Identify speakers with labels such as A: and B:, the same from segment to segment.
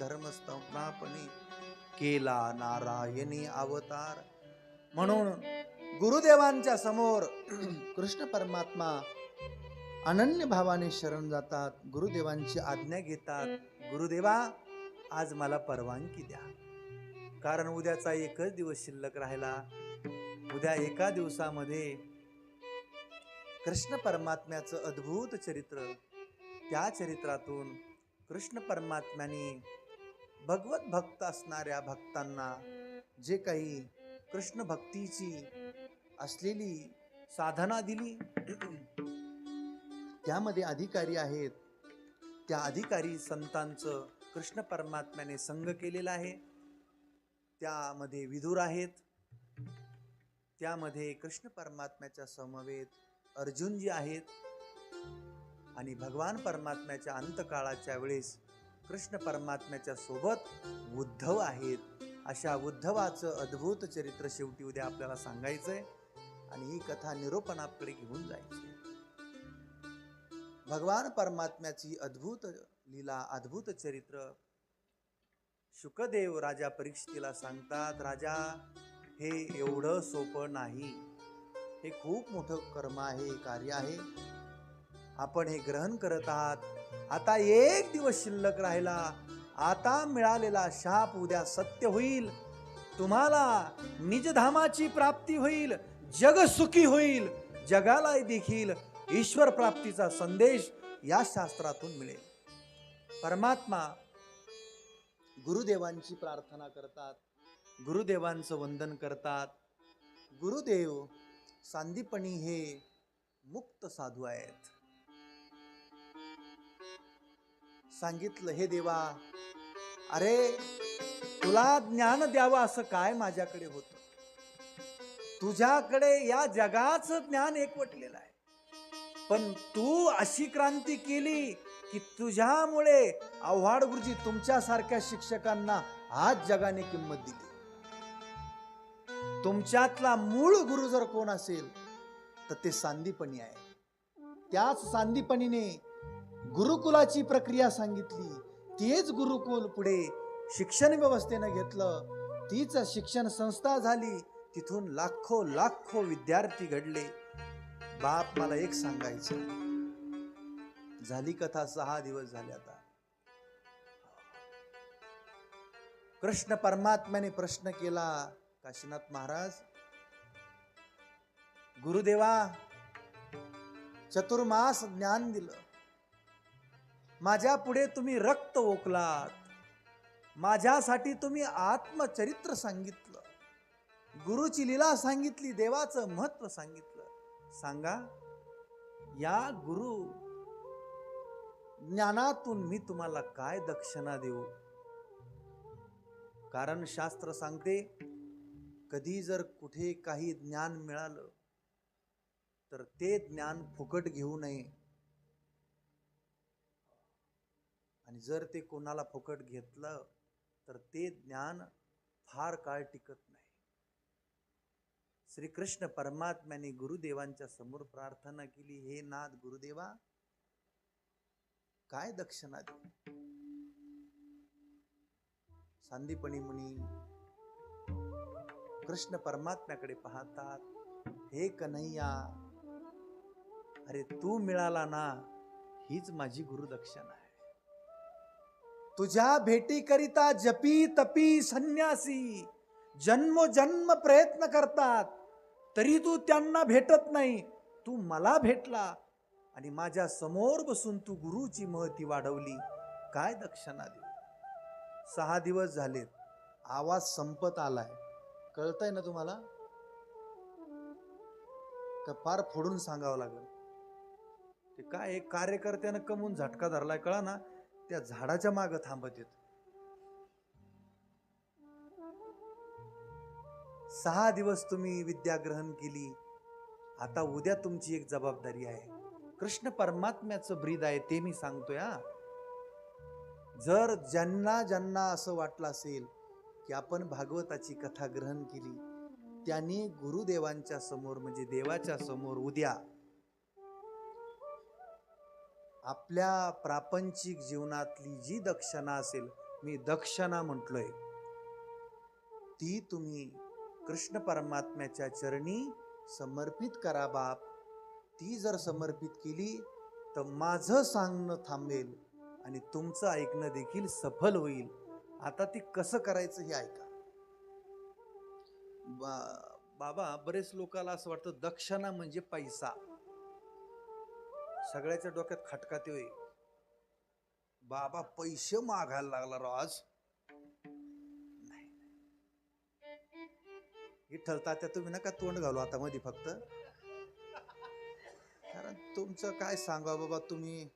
A: धर्मस्थापनापणे केला नारायणी अवतार. म्हणून गुरुदेवांच्या समोर कृष्ण परमात्मा अनन्य भावाने शरण जातात गुरुदेवांची आज्ञा घेतात. गुरुदेवा आज मला परवानगी द्या. कारण उद्याचा एकच दिवस शिल्लक राहिला. उद्या एका दिवसामध्ये कृष्ण परमात्म्याचं अद्भुत चरित्र त्या चरित्रातून कृष्ण परमात्म्याने भगवत भक्त असणाऱ्या भक्तांना जे काही कृष्ण भक्तीची असलेली साधना दिली त्यामध्ये अधिकारी आहेत. त्या अधिकारी संतांचं कृष्ण परमात्म्याने संग केलेला आहे. त्यामध्ये विदूर आहेत. त्यामध्ये कृष्ण परमात्म्याच्या समवेत अर्जुनजी आहेत. आणि भगवान परमात्म्याच्या अंतकाळाच्या वेळेस कृष्ण परमात्म्याच्या सोबत उद्धव आहेत. अशा उद्धवाचं अद्भुत चरित्र शेवटी उद्या आपल्याला सांगायचं आहे आणि ही कथा निरोपणाकडे घेऊन जायची भगवान परमात्म्याची अद्भुत लीला अद्भुत चरित्र शुकदेव राजा परीक्षितीला सांगतात राजा हे एवढं सोपं नाही. हे खूप मोठं कर्म आहे कार्य आहे. आपण हे ग्रहण करत आहात. आता एक दिवस शिल्लक राहिला. आता मिळालेला शाप उद्या सत्य होईल. तुम्हाला निजधामाची प्राप्ती होईल जग सुखी होईल जगाला देखील ईश्वर प्राप्तीचा संदेश या शास्त्रातून मिळेल. परमात्मा गुरुदेवांची प्रार्थना करतात गुरुदेवांचं वंदन करतात. गुरुदेव सांदीपणी हे मुक्त साधू आहेत. सांगितलं हे देवा अरे तुला ज्ञान द्यावं असं काय माझ्याकडे होत? तुझ्याकडे या जगाचं ज्ञान एकवटलेलं आहे. पण तू अशी क्रांती केली की तुझ्यामुळे आव्हाड गुरुजी तुमच्यासारख्या शिक्षकांना आज जगाने किंमत दिली. तुमच्यातला मूळ गुरु जर कोण असेल तर ते सांदीपणी आहे. त्याच सांदीपणीने गुरुकुलाची प्रक्रिया सांगितली. तेच गुरुकुल पुढे शिक्षण व्यवस्थेनं घेतलं. तीच शिक्षण संस्था झाली. तिथून लाखो लाखो विद्यार्थी घडले. बाप मला एक सांगायचं. झाली कथा सहा दिवस झाले आता. कृष्ण परमात्म्याने प्रश्न केला काशीनाथ महाराज गुरुदेवा चतुर्मास ज्ञान दिलं. माझ्या पुढे तुम्ही रक्त ओकलात. माझ्यासाठी तुम्ही आत्मचरित्र सांगितलं. गुरुची लीला सांगितली देवाचं महत्त्व सांगितलं. सांगा या गुरु ज्ञानातून मी तुम्हाला काय दक्षिणा देऊ? कारण शास्त्र सांगते कधी जर कुठे काही ज्ञान मिळालं तर ते ज्ञान फुकट घेऊ नये. आणि जर ते कोणाला फुकट घेतलं तर ते ज्ञान फार काळ टिकत नाही. श्रीकृष्ण परमात्म्याने गुरुदेवांच्या समोर प्रार्थना केली हे नाथ गुरुदेवा काय दक्षिणा दे? सांदीपणी मुनी कृष्ण परमात्म्याकडे पाहतात हे कन्हैया अरे तू मिळाला ना हीच माझी गुरुदक्षिणा आहे. तुझ्या भेटीकरिता जपी तपी संन्यासी. जन्मोजन्म प्रयत्न करतात. तरी तू त्यांना भेटत नाही. तू मला भेटला. आणि माझ्यासमोर बसून तू गुरुची महती वाढवली. काय दक्षिणा देऊ? सहा दिवस झालेत. आवाज संपत आलाय. कळतंय ना तुम्हाला? का फार फोडून सांगावं लागेल. ते काय एक कार्यकर्त्यानं कमवून झटका धरलाय कळा ना त्या झाडाच्या मागं थांबत येत. सहा दिवस तुम्ही विद्या ग्रहण केली आता उद्या तुमची एक जबाबदारी आहे. कृष्ण परमात्म्याचं ब्रीद आहे ते मी सांगतोय हा. जर ज्यांना ज्यांना असं वाटलं असेल की आपण भागवताची कथा ग्रहण केली त्यांनी गुरुदेवांच्या समोर म्हणजे देवाच्या समोर उद्या आपल्या प्रापंचिक जीवनातली जी दक्षणा असेल मी दक्षणा म्हटलोय. ती तुम्ही कृष्ण परमात्म्याच्या चरणी समर्पित करा बाप. ती जर समर्पित केली तर माझं सांगणं थांबेल आणि तुमचं ऐकणं देखील सफल होईल. आता ती कसं करायचं हे ऐका. बा- बाबा बरेच लोकांना असं वाटतं दक्षिणा म्हणजे पैसा. सगळ्याच्या डोक्यात खटका ते बाबा पैसे मागायला लागला राव आज. नाही. विठ्ठल तुम्ही नका तोंड घालू आता मध्ये फक्त. कारण तुमचं काय सांगा बाबा तुम्ही?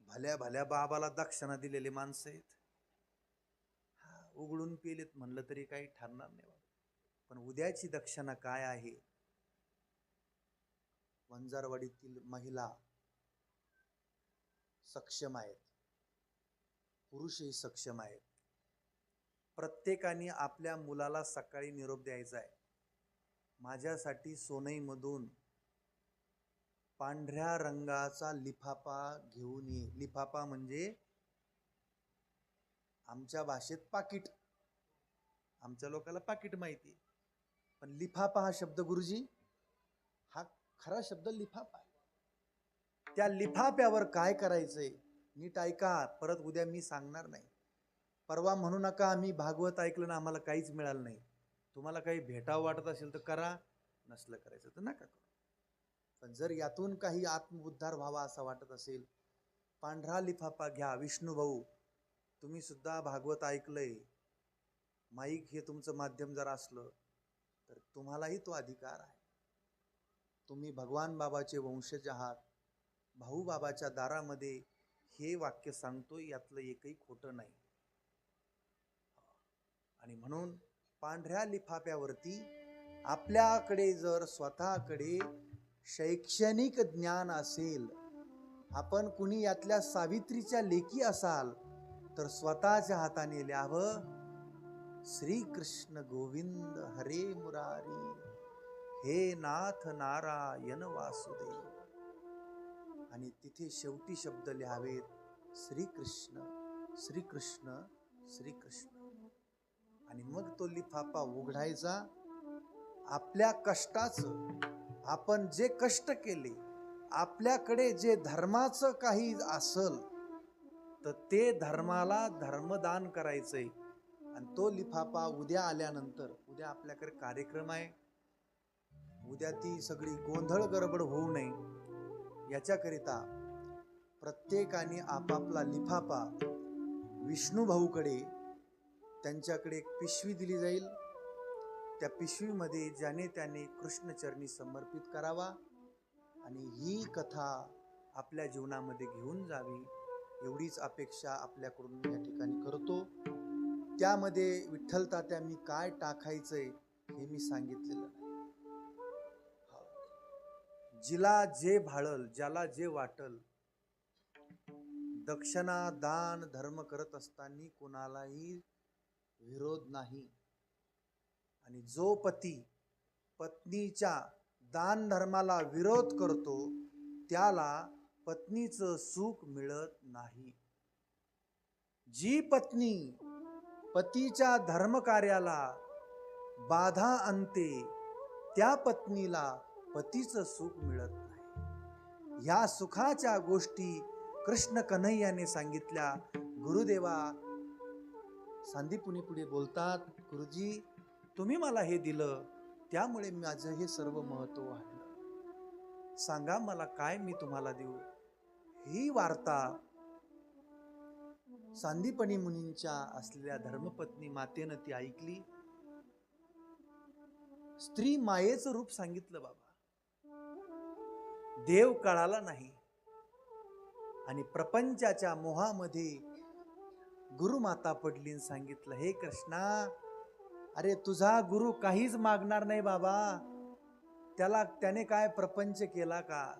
A: भल्या भल्या बाबाला दक्षिणा दिलेली माणसं आहेत. हा, उघडून पेलेत म्हणलं तरी काही ठरणार नाही बाबा. पण उद्याची दक्षिणा काय आहे? वंजारवाडीतील महिला सक्षम आहेत. पुरुषही सक्षम आहेत. प्रत्येकाने आपल्या मुलाला सकाळी निरोप द्यायचा आहे. माझ्यासाठी सोनईमधून पांढऱ्या रंगाचा लिफाफा घेऊन ये. लिफाफा म्हणजे आमच्या भाषेत पाकिट. आमच्या लोकाला पाकिट माहिती पण लिफाफा हा शब्द गुरुजी हा खरा शब्द लिफाफा आहे. त्या लिफाफ्यावर काय करायचंय? नीट ऐका. परत उद्या मी सांगणार नाही. परवा म्हणू नका आम्ही भागवत ऐकलं ना आम्हाला काहीच मिळालं नाही. तुम्हाला काही भेटावं वाटत असेल तर करा. नसलं करायचं तर नका करू. पण जर यातून काही आत्मउद्धार व्हावा असं वाटत असेल पांढरा लिफाफा घ्या विष्णू भाऊ. तुम्ही सुद्धा भागवत ऐकलंय. माईक हे तुमचं माध्यम जर असलं तर तुम्हालाही तो अधिकार आहे. तुम्ही भगवान बाबाचे वंशज आहात. भाऊबाबाच्या दारामध्ये हे वाक्य सांगतो यातलं एकही खोटं नाही. आणि म्हणून पांढऱ्या लिफाफ्यावरती आपल्याकडे जर स्वतःकडे शैक्षणिक ज्ञान असेल आपण कुणी यातल्या सावित्रीच्या लेखी असाल तर स्वतःच्या हाताने लिहावं श्रीकृष्ण गोविंद हरे मुरारी. हे नाथ नारायण वासुदेव. आणि तिथे शेवटी शब्द लिहावेत श्रीकृष्ण श्रीकृष्ण श्रीकृष्ण. आणि मग तो लिफाफा उघडायचा. आपल्या कष्टाचं आपण जे कष्ट केले आपल्याकडे जे धर्माचं काही असल तर ते धर्माला धर्मदान करायचंय. आणि तो लिफाफा उद्या आल्यानंतर उद्या आपल्याकडे कार्यक्रम आहे. उद्या ती सगळी गोंधळ गडबड होऊ नये. याच्याकरिता प्रत्येकाने आपापला लिफाफा विष्णू भाऊकडे त्यांच्याकडे एक पिशवी दिली जाईल. त्या पिशवीमध्ये ज्याने त्याने कृष्णचरणी समर्पित करावा आणि ही कथा आपल्या जीवनामध्ये घेऊन जावी एवढीच अपेक्षा आपल्याकडून या ठिकाणी करतो. त्यामध्ये विठ्ठल तात्या मी काय टाकायचंय हे मी सांगितलेलं नाही. जिला जे भाळल ज्याला जे वाटल दक्षिणा दान धर्म करत असताना कोणालाही विरोध नाही. आणि जो पती पत्नीच्या दान धर्माला विरोध करतो त्याला पत्नीचं सुख मिळत नाही. जी पत्नी पतीच्या धर्मकार्याला बाधा आणते त्या पत्नीला पतीचं सुख मिळत नाही. या सुखाच्या गोष्टी कृष्ण कन्हैयाने सांगितल्या. गुरुदेवा सांदीपुनी पुढे बोलतात गुरुजी तुम्ही मला हे दिलं त्यामुळे माझं हे सर्व महत्त्व वाढलं. सांगा मला काय मी तुम्हाला देऊ? ही वार्ता सांदीपणी मुनींच्या असलेल्या धर्मपत्नी मातेनं ती ऐकली. स्त्री मायेचं रूप सांगितलं बाबा. देव कळाला नाही. आणि प्रपंचाच्या मोहामध्ये गुरुमाता पडलीन सांगितलं हे कृष्णा अरे तुझा गुरु काहीच मागणार नाही बाबा. त्याला त्याने काय प्रपंच केला का?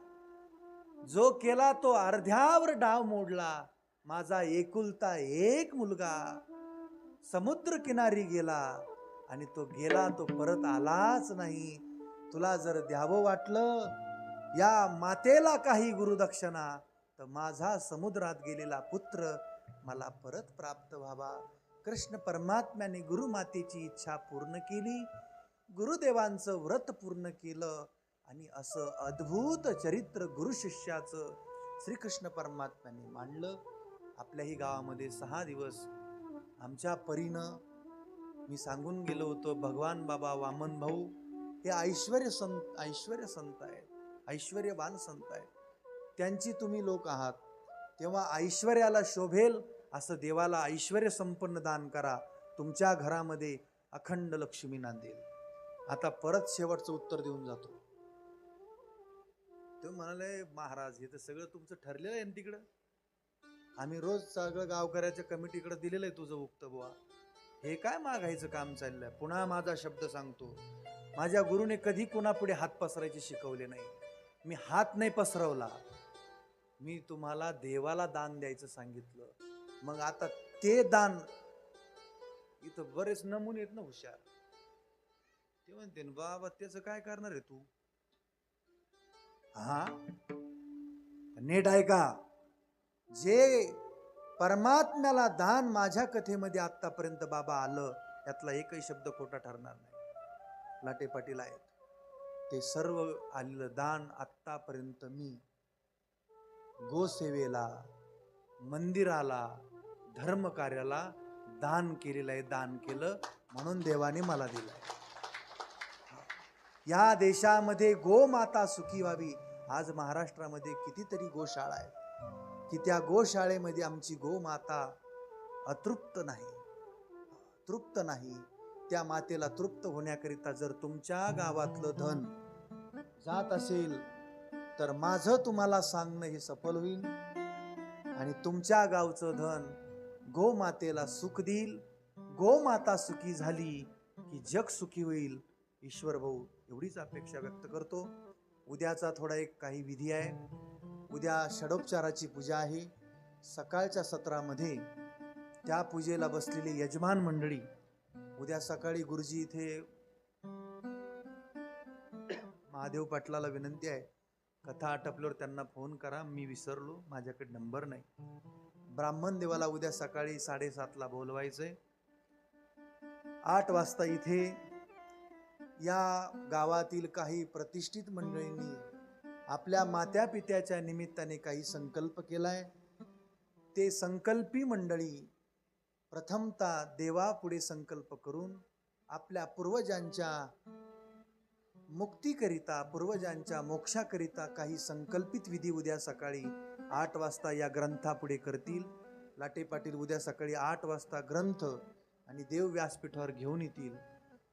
A: जो केला तो अर्ध्यावर डाव मोडला. माझा एकुलता एक मुलगा समुद्र किनारी गेला आणि तो गेला तो परत आलाच नाही. तुला जर द्यावं वाटलं या मातेला काही गुरुदक्षिणा तर माझा समुद्रात गेलेला पुत्र मला परत प्राप्त व्हावा. कृष्ण परमात्म्याने गुरुमातेची इच्छा पूर्ण केली. गुरुदेवांचं व्रत पूर्ण केलं आणि असं अद्भुत चरित्र गुरु शिष्याचं श्रीकृष्ण परमात्म्याने मांडलं. आपल्याही गावामध्ये सहा दिवस आमच्या परीनं मी सांगून गेलो होतो भगवान बाबा वामन भाऊ हे ऐश्वर संत ऐश्वर संत आहेत. ऐश्वर्यवान संत आहे त्यांची तुम्ही लोक आहात. तेव्हा ऐश्वर्याला शोभेल असं देवाला ऐश्वर संपन्न दान करा. तुमच्या घरामध्ये अखंड लक्ष्मी नांदेल. आता परत शेवटचं उत्तर देऊन जातो. ते म्हणाले महाराज हे तर सगळं तुमचं ठरलेलं आहे तिकडं? आम्ही रोज सगळं गावकऱ्याच्या कमिटीकडे दिलेलं आहे तुझं उक्त बुवा हे काय मागायचं काम चाललंय? पुन्हा माझा शब्द सांगतो. माझ्या गुरुने कधी कुणापुढे हात पसरायचे शिकवले नाही. मी हात नाही पसरवला. मी तुम्हाला देवाला दान द्यायचं सांगितलं. मग आता ते दान इथं बरेच नमुने आहेत ना हुशार. ते म्हणते ना, बाबा त्याचं काय करणार आहे तू? हा? नीट ऐका. जे परमात्म्याला दान माझ्या कथेमध्ये आतापर्यंत बाबा आलं त्यातला एकही शब्द खोटा ठरणार नाही. लाटे पाटील आहेत. ते सर्व आलेलं दान आत्तापर्यंत मी गोसेवेला मंदिराला धर्मकार्याला दान केलेलं आहे दान केलं म्हणून देवाने मला दिलं आहे. या देशामध्ये गोमाता सुखी व्हावी आज महाराष्ट्रामध्ये कितीतरी गोशाळा आहेत. की त्या गोशाळेमध्ये आमची गोमाता अतृप्त नाही. तृप्त नाही. त्या मातेला तृप्त होण्याकरिता जर तुमच्या गावातलं धन जात असेल तर माझं तुम्हाला सांगणं हे सफल होईल. आणि तुमच्या गावचं धन गोमातेला सुख देईल. गोमाता सुखी झाली की जग सुखी होईल. ईश्वर भाऊ एवढीच अपेक्षा व्यक्त करतो. उद्याचा थोडा एक काही विधी आहे. उद्या षडोपचाराची पूजा आहे. सकाळच्या सत्रामध्ये त्या पूजेला बसलेली यजमान मंडळी उद्या सकाळी गुरुजी इथे महादेव पाटलाला विनंती आहे. कथा आटपल्यावर त्यांना फोन करा. मी विसरलो. माझ्याकडे नंबर नाही. ब्राह्मण देवाला उद्या सकाळी साडेसातला बोलवायचंय. आठ वाजता इथे या गावातील काही प्रतिष्ठित मंडळींनी आपल्या मात्या पित्याच्या निमित्ताने काही संकल्प केलाय. ते संकल्पी मंडळी प्रथमतः देवापुढे संकल्प करून आपल्या पूर्वजांच्या मुक्तीकरिता पूर्वजांच्या मोक्षाकरिता काही संकल्पित विधी उद्या सकाळी आठ वाजता या ग्रंथापुढे करतील. लाटे पाटील उद्या सकाळी आठ वाजता ग्रंथ आणि देव व्यासपीठावर घेऊन येतील.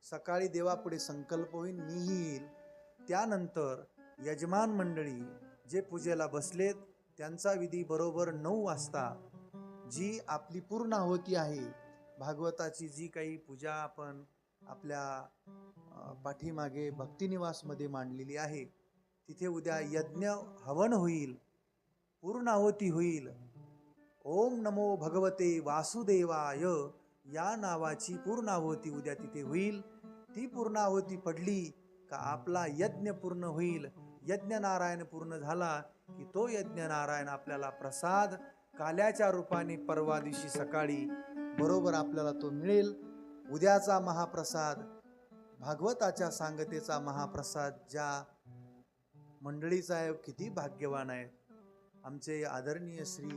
A: सकाळी देवापुढे संकल्प होईल मीही येईल. त्यानंतर यजमान मंडळी जे पूजेला बसलेत त्यांचा विधी बरोबर नऊ वाजता जी आपली पूर्ण आहे. भागवताची जी काही पूजा आपण आपल्या पाठीमागे भक्तिनिवासमध्ये मांडलेली आहे तिथे उद्या यज्ञ हवन होईल पूर्णाहुती होईल. ओम नमो भगवते वासुदेवाय या नावाची पूर्णाहुती उद्या तिथे होईल. ती पूर्णाहुती पडली का आपला यज्ञ पूर्ण होईल. यज्ञ नारायण पूर्ण झाला की तो यज्ञ नारायण आपल्याला प्रसाद काल्याच्या रूपाने परवा दिवशी सकाळी बरोबर आपल्याला तो मिळेल. उद्याचा महाप्रसाद भागवताच्या सांगतेचा महाप्रसाद ज्या मंडळीचा आहे किती भाग्यवान आहे. आमचे आदरणीय श्री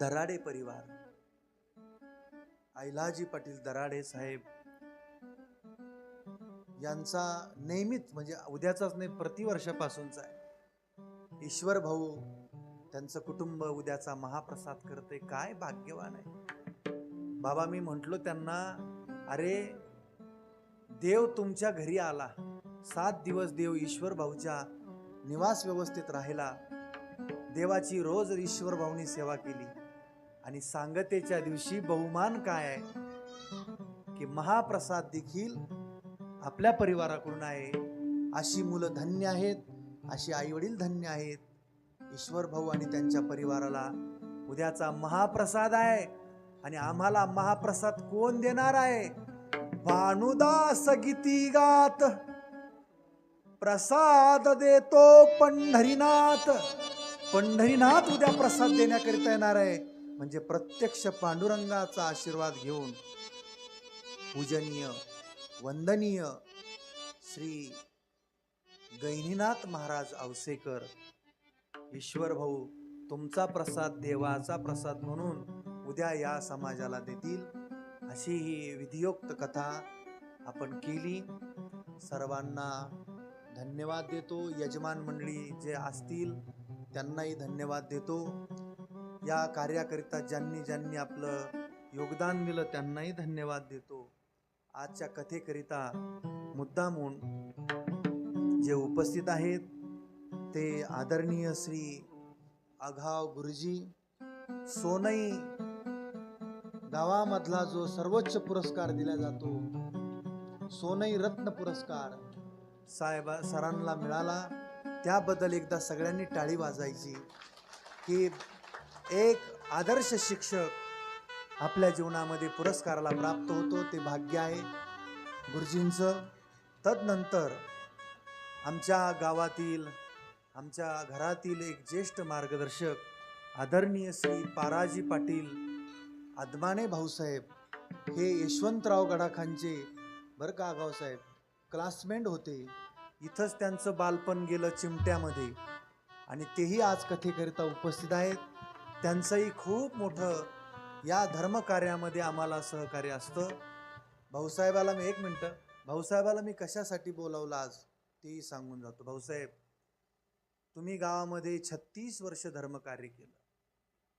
A: दराडे परिवार. ऐलाजी पाटील दराडे साहेब यांचा नेहमीच म्हणजे उद्याचाच नाही प्रतिवर्षापासूनचा आहे. ईश्वर भाऊ त्यांचं कुटुंब उद्याचा महाप्रसाद करते काय भाग्यवान आहे. बाबा मी म्हंटलो त्यांना अरे देव तुमच्या घरी आला. सात दिवस देव ईश्वर भाऊच्या निवास व्यवस्थेत राहिला. देवाची रोज ईश्वर भाऊनी सेवा केली. आणि सांगतेच्या दिवशी बहुमान काय आहे? की महाप्रसाद देखील आपल्या परिवाराकडून आहे. अशी मुलं धन्य आहेत अशी आईवडील धन्य आहेत. ईश्वर भाऊ आणि त्यांच्या परिवाराला उद्याचा महाप्रसाद आहे. आणि आम्हाला महाप्रसाद कोण देणार आहे? भानुदास गीती गात प्रसाद देतो पंढरीनाथ. पंढरीनाथ उद्या प्रसाद देण्याकरिता येणार आहे. म्हणजे प्रत्यक्ष पांडुरंगाचा आशीर्वाद घेऊन पूजनीय वंदनीय श्री गैनीनाथ महाराज आवसेकर ईश्वर भाऊ तुमचा प्रसाद देवाचा प्रसाद म्हणून उद्या या समाजाला देतील अशी ही विधियोक्त कथा आपण केली. सर्वांना धन्यवाद देतो. यजमान मंडळी जे असतील त्यांनाही धन्यवाद देतो. या कार्याकरिता ज्यांनी ज्यांनी आपलं योगदान दिलं त्यांनाही धन्यवाद देतो. आजच्या कथेकरिता मुद्दामून जे उपस्थित आहेत ते आदरणीय श्री अघाव गुरुजी सोनई गावामधला जो सर्वोच्च पुरस्कार दिला जातो सोनई रत्न पुरस्कार साहेबा सरांना मिळाला. त्याबद्दल एकदा सगळ्यांनी टाळी वाजायची की एक आदर्श शिक्षक आपल्या जीवनामध्ये पुरस्काराला प्राप्त होतो ते भाग्य आहे गुरुजींचं. तदनंतर आमच्या गावातील आमच्या घरातील एक ज्येष्ठ मार्गदर्शक आदरणीय श्री पाराजी पाटील आदमाने भाऊसाहेब हे यशवंतराव गडाखांचे बरं का आगावसाहेब क्लासमेट होते. इथंच त्यांचं बालपण गेलं चिमट्यामध्ये. आणि तेही आज कथेकरिता उपस्थित आहेत. त्यांचंही खूप मोठं या धर्मकार्यामध्ये आम्हाला सहकार्य असतं. भाऊसाहेबाला मी एक मिनटं भाऊसाहेबाला मी कशासाठी बोलावलं आज तेही सांगून जातो. भाऊसाहेब तुम्ही गावामध्ये छत्तीस वर्ष धर्मकार्य केलं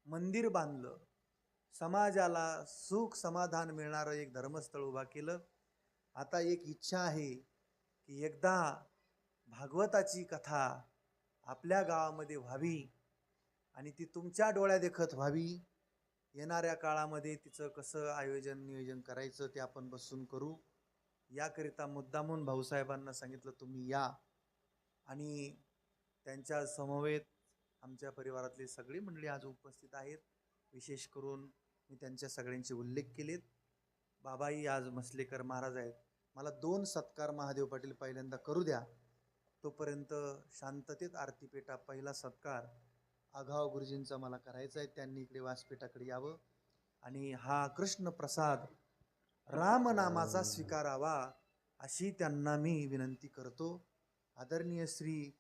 A: मंदिर बांधलं समाजाला सुख समाधान मिळणारं एक धर्मस्थळ उभा केलं. आता एक इच्छा आहे की एकदा भागवताची कथा आपल्या गावामध्ये व्हावी आणि ती तुमच्या डोळ्यादेखत व्हावी. येणाऱ्या काळामध्ये तिचं कसं आयोजन नियोजन करायचं ते आपण बसून करू. याकरिता मुद्दामून भाऊसाहेबांना सांगितलं तुम्ही या. आणि त्यांच्या समवेत आमच्या परिवारातली सगळी मंडळी आज उपस्थित आहेत. विशेष करून मी त्यांच्या सगळ्यांचे उल्लेख केलेत. बाबाई आज मसलेकर महाराज आहेत. मला दोन सत्कार महादेव पाटील पहिल्यांदा करू द्या. तोपर्यंत शांततेत आरती पेटा पहिला सत्कार. आघाव गुरुजींचा मला करायचा आहे. त्यांनी इकडे व्यासपीठाकडे यावं. आणि हा कृष्ण प्रसाद रामनामाचा स्वीकारावा अशी त्यांना मी विनंती करतो. आदरणीय श्री